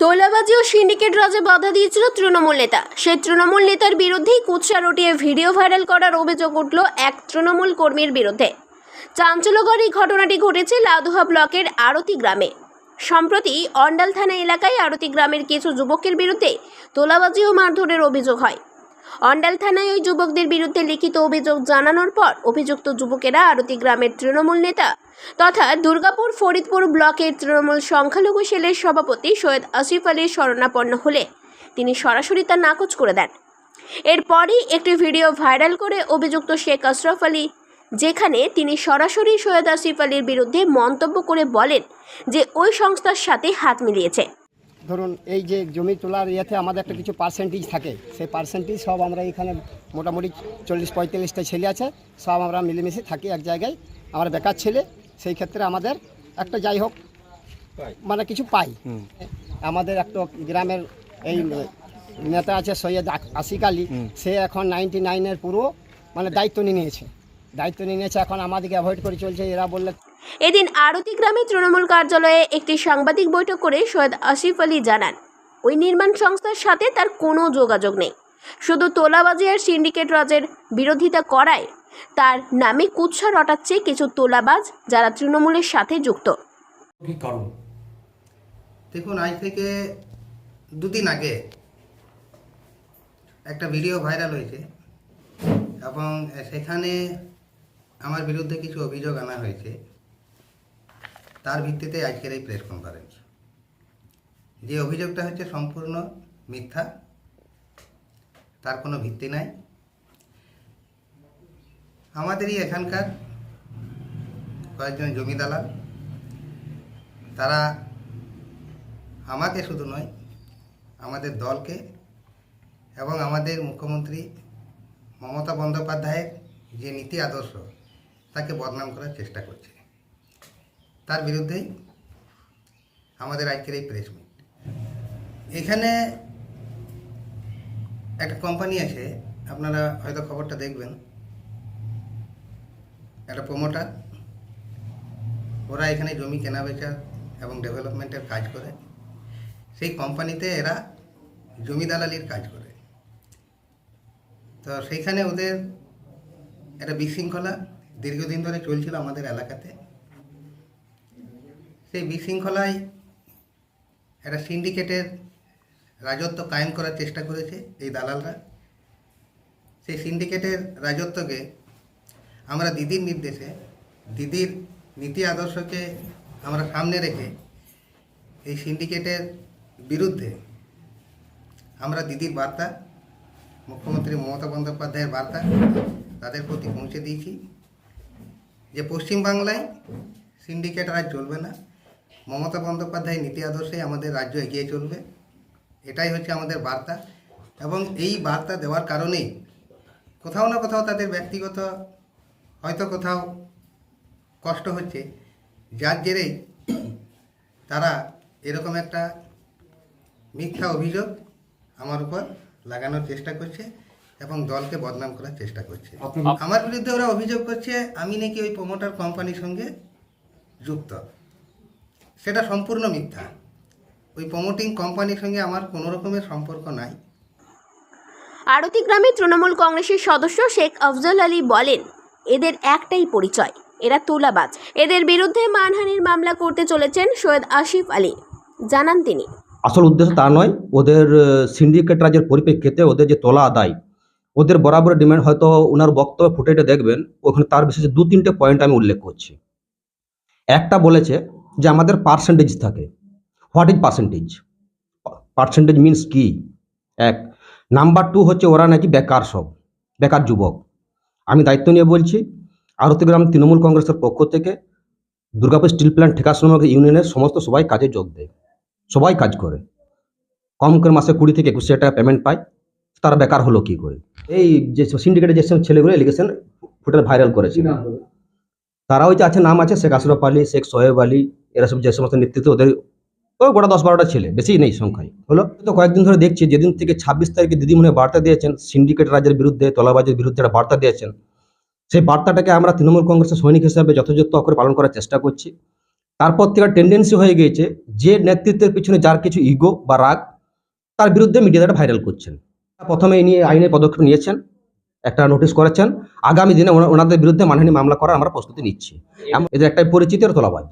তোলাবাজি ও syndicate রাজে বাধা দিয়েছিল তৃণমূল নেতা। সেই তৃণমূল নেতার বিরুদ্ধেই কুৎসা রটিয়ে ভিডিও ভাইরাল করার অভিযোগ উঠল এক তৃণমূল কর্মীর বিরুদ্ধে। চাঞ্চল্যকর এই ঘটনাটি ঘটেছে লাউদুহা ব্লকের আরতি গ্রামে। সম্প্রতি অন্ডাল থানা এলাকায় আরতি গ্রামের কিছু যুবকের বিরুদ্ধে তোলাবাজি ও মারধরের অভিযোগ হয়। অন্ডাল থানায় ওই যুবকদের বিরুদ্ধে লিখিত অভিযোগ জানানোর পর অভিযুক্ত যুবকেরা আরতি গ্রামের তৃণমূল নেতা তথা দুর্গাপুর ফরিদপুর ব্লকের তৃণমূল সংখ্যালঘু সেলের সভাপতি সৈয়দ আসিফ আলীর শরণাপন্ন হলে তিনি সরাসরি তা নাকচ করে দেন। এরপরই একটি ভিডিও ভাইরাল করে অভিযুক্ত শেখ আশরাফ আলী, যেখানে তিনি সরাসরি সৈয়দ আসিফ আলীর বিরুদ্ধে মন্তব্য করে বলেন যে ওই সংস্থার সাথে হাত মিলিয়েছে। ধরুন, এই যে জমি তোলার ইয়েতে আমাদের একটা কিছু পার্সেন্টেজ থাকে, সেই পার্সেন্টেজ সব আমরা এখানে মোটামুটি চল্লিশ পঁয়তাল্লিশটা ছেলে আছে, সব আমরা মিলেমিশে থাকি এক জায়গায়। আমরা বেকার ছেলে সেই ক্ষেত্রে আমাদের একটা যাই হোক মানে কিছু পাই। আমাদের একটা গ্রামের এই নেতা আছে সৈয়দ আশিক আলী সে এখন নাইনটি নাইনের পুরো মানে দায়িত্ব নিয়ে নিয়েছে। দায়িত্ব নিয়ে নিয়েছে এখন আমাদেরকে অ্যাভয়েড করে চলছে। এরা বললে এদিন আরতি গ্রামে তৃণমূল কার্যালয়ে একটি সাংবাদিক বৈঠক করে সৈয়দ আসিফ আলী জানান ওই নির্মাণ সংস্থার সাথে তার কোনো যোগাযোগ নেই। শুধু তোলাবাজি আর সিন্ডিকেট রাজের বিরোধিতা করায় তার নামে কুৎসা রটাচ্ছে কিছু তোলাবাজ যারা তৃণমূলের সাথে যুক্ত। কারণ? দেখুন আজ থেকে দুদিন আগে একটা ভিডিও ভাইরাল হয়েছে এবং সেখানে আমার বিরুদ্ধে কিছু অভিযোগ আনা হয়েছে। তার ভিত্তিতে আজকের এই প্রেস কনফারেন্স যে অভিযোগটা হচ্ছে সম্পূর্ণ মিথ্যা তার কোনো ভিত্তি নাই। আমাদেরই এখানকার কয়েকজন জমি দালাল। তারা আমাকে শুধু নয়, আমাদের দলকে এবং আমাদের মুখ্যমন্ত্রী মমতা বন্দ্যোপাধ্যায়ের যে নীতি আদর্শ, তাকে বদনাম করার চেষ্টা করছে। তার বিরুদ্ধেই আমাদের আজকের এই প্রেস মিট এখানে একটা কোম্পানি আছে, আপনারা হয়তো খবরটা দেখবেন। একটা প্রমোটার ওরা এখানে জমি কেনা বেচা এবং ডেভেলপমেন্টের কাজ করে। সেই কোম্পানিতে এরা জমি দালালির কাজ করে। তো সেইখানে ওদের একটা বিশৃঙ্খলা দীর্ঘদিন ধরে চলছিল আমাদের এলাকাতে। সেই বিশৃঙ্খলায় একটা সিন্ডিকেটের রাজত্ব কায়েম করার চেষ্টা করেছে এই দালালরা। সেই সিন্ডিকেটের রাজত্বকে আমরা দিদির নির্দেশে, দিদির নীতি আদর্শকে আমরা সামনে রেখে এই সিন্ডিকেটের বিরুদ্ধে আমরা দিদির বার্তা, মুখ্যমন্ত্রী মমতা বন্দ্যোপাধ্যায়ের বার্তা তাদের প্রতি পৌঁছে দিয়েছি। যে পশ্চিমবাংলায় সিন্ডিকেট রাজ চলবে না, মমতা বন্দ্যোপাধ্যায়ের নীতি আদর্শে আমাদের রাজ্য এগিয়ে চলবে, এটাই হচ্ছে আমাদের বার্তা। এবং এই বার্তা দেওয়ার কারণেই কোথাও না কোথাও তাদের ব্যক্তিগত হয়তো কোথাও কষ্ট হচ্ছে। যার জেরেই তারা এরকম একটা মিথ্যা অভিযোগ আমার উপর লাগানোর চেষ্টা করছে এবং দলকে বদনাম করার চেষ্টা করছে। আমার বিরুদ্ধে ওরা অভিযোগ করছে আমি নাকি ওই প্রমোটার কোম্পানির সঙ্গে যুক্ত। সেটা সম্পূর্ণ মিথ্যা। ওই প্রমোটিং কোম্পানির সঙ্গে আমার কোনো রকমের সম্পর্ক নাই। আরতি গ্রামে তৃণমূল কংগ্রেসের সদস্য শেখ আফজল আলী বলেন এদের একটাই পরিচয়, এরা তোলাবাজ। এদের বিরুদ্ধে মানহানির মামলা করতে চলেছেন সৈয়দ আসিফ আলী। জানান তিনি। আসল উদ্দেশ্য তা নয়, ওদের সিন্ডিকেট রাজের পরিপ্রেক্ষিতে ওদের যে তোলা আদায়, ওদের বরাবর ডিমান্ড হয়তো ওনার বক্তব্য ফুটেটে দেখবেন, ওখানে তার বিশেষ দু তিনটে পয়েন্ট আমি উল্লেখ করছি। একটা বলেছে যে আমাদের পার্সেন্টেজ থাকে। What is percentage percentage means কি? এক নাম্বার টু হচ্ছে ওরা নাকি বেকার সব, বেকার যুবক। আমি দায়িত্ব নিয়ে বলছি আরতিগ্রাম তৃণমূল কংগ্রেসের পক্ষ থেকে দুর্গাপুর স্টিল প্ল্যান্ট ঠিকা শ্রমিক ইউনিয়নের সমস্ত সবাই কাজে যোগ দেয় সবাই কাজ করে। কম করে মাসে কুড়ি থেকে একুশ হাজার টাকা পেমেন্ট পায় তারা বেকার হলো কি করে? এই যে সিন্ডিকেটের যে ছেলেগুলো এলিগেশন ফুটে ভাইরাল করেছে। তারা ওই যে আছে নাম আছে শেখ আশরফ আলী শেখ সোহেব আলী এরা সব যে সমস্ত নেতৃত্ব ওদের ওই গোটা দশ বারোটা ছেলে বেশি নেই সংখ্যায়। হলো? তো কয়েকদিন ধরে দেখছি যেদিন থেকে ছাব্বিশ তারিখে দিদি মনে বার্তা দিয়েছেন সিন্ডিকেট রাজের বিরুদ্ধে তলাবাজের বিরুদ্ধে একটা বার্তা দিয়েছেন সেই বার্তাটাকে আমরা তৃণমূল কংগ্রেসের সৈনিক হিসাবে যথাযথ করে পালন করার চেষ্টা করছি। তারপর থেকে টেন্ডেন্সি হয়ে গিয়েছে যে নেতৃত্বের পিছনে যার কিছু ইগো বা রাগ তার বিরুদ্ধে মিডিয়াটা ভাইরাল করছেন। প্রথমে এই নিয়ে আইনের পদক্ষেপ নিয়েছেন একটা নোটিশ করেছেন আগামী দিনে ওনাদের বিরুদ্ধে মানহানি মামলা করার আমরা প্রস্তুতি নিচ্ছি। এদের একটাই পরিচিতি আর তোলাবাজ।